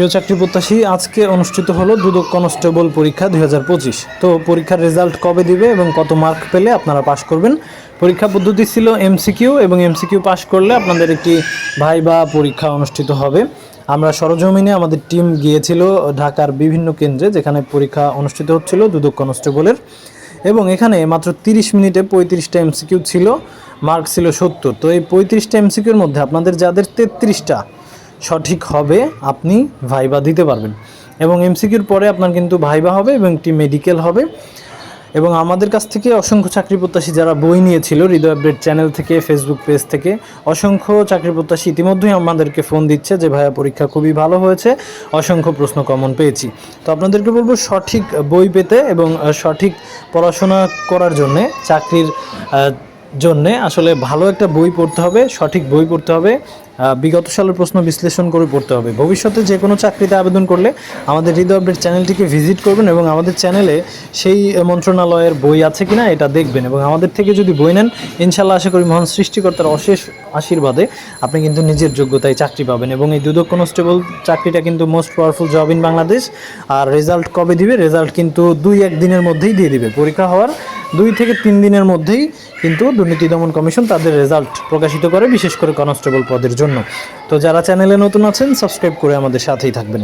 প্রিয় চাকরি প্রত্যাশী আজকে অনুষ্ঠিত হলো দুদক কনস্টেবল পরীক্ষা দু হাজার পঁচিশ। তো পরীক্ষার রেজাল্ট কবে দিবে এবং কত মার্ক পেলে আপনারা পাশ করবেন? পরীক্ষা পদ্ধতি ছিল এমসিকিউ এবং এমসিকিউ পাশ করলে আপনাদের একটি ভাইবা পরীক্ষা অনুষ্ঠিত হবে। আমরা সরজমিনে আমাদের টিম গিয়েছিল ঢাকার বিভিন্ন কেন্দ্রে যেখানে পরীক্ষা অনুষ্ঠিত হচ্ছিল দুদক কনস্টেবলের। এবং এখানে মাত্র তিরিশ মিনিটে পঁয়ত্রিশটা এমসিকিউ ছিল, মার্ক ছিল সত্তর। তো এই পঁয়ত্রিশটা এমসিকিউর মধ্যে আপনাদের যাদের তেত্রিশটা সঠিক হবে, আপনি ভাইবা দিতে পারবেন। এবং এমসিকিউর পরে আপনার কিন্তু ভাইবা হবে এবং একটি মেডিকেল হবে। এবং আমাদের কাছ থেকে অসংখ্য চাকরি প্রত্যাশী যারা বই নিয়েছিল, হৃদয় আপডেট চ্যানেল থেকে ফেসবুক পেজ থেকে, অসংখ্য চাকরি প্রত্যাশী ইতিমধ্যেই আমাদেরকে ফোন দিচ্ছে যে, ভাইয়া, পরীক্ষা খুবই ভালো হয়েছে, অসংখ্য প্রশ্ন কমন পেয়েছি। তো আপনাদেরকে বলব, সঠিক বই পেতে এবং সঠিক পড়াশোনা করার জন্যে, চাকরির জন্যে আসলে ভালো একটা বই পড়তে হবে, সঠিক বই পড়তে হবে। বিগত সালের প্রশ্ন বিশ্লেষণ করে পড়তে হবে। ভবিষ্যতে যে কোনো চাকরিতে আবেদন করলে আমাদের হৃদয় আপডেট চ্যানেলটিকে ভিজিট করবেন এবং আমাদের চ্যানেলে সেই মন্ত্রণালয়ের বই আছে কিনা এটা দেখবেন এবং আমাদের থেকে যদি বই নেন ইনশাল্লাহ আশা করি মহান সৃষ্টিকর্তার অশেষ আশীর্বাদে আপনি কিন্তু নিজের যোগ্যতায় চাকরি পাবেন এবং এই দুদক কনস্টেবল চাকরিটা কিন্তু most powerful job in Bangladesh R result কবে দিবে? রেজাল্ট কিন্তু দুই এক দিনের মধ্যেই দিয়ে দিবে। পরীক্ষা হওয়ার দুই থেকে তিন দিনের মধ্যেই কিন্তু দুর্নীতি দমন কমিশন তাদের রেজাল্ট প্রকাশিত করে, বিশেষ করে কনস্টেবল পদের জন্য। তো যারা চ্যানেলে নতুন আছেন সাবস্ক্রাইব করে আমাদের সাথেই থাকবেন।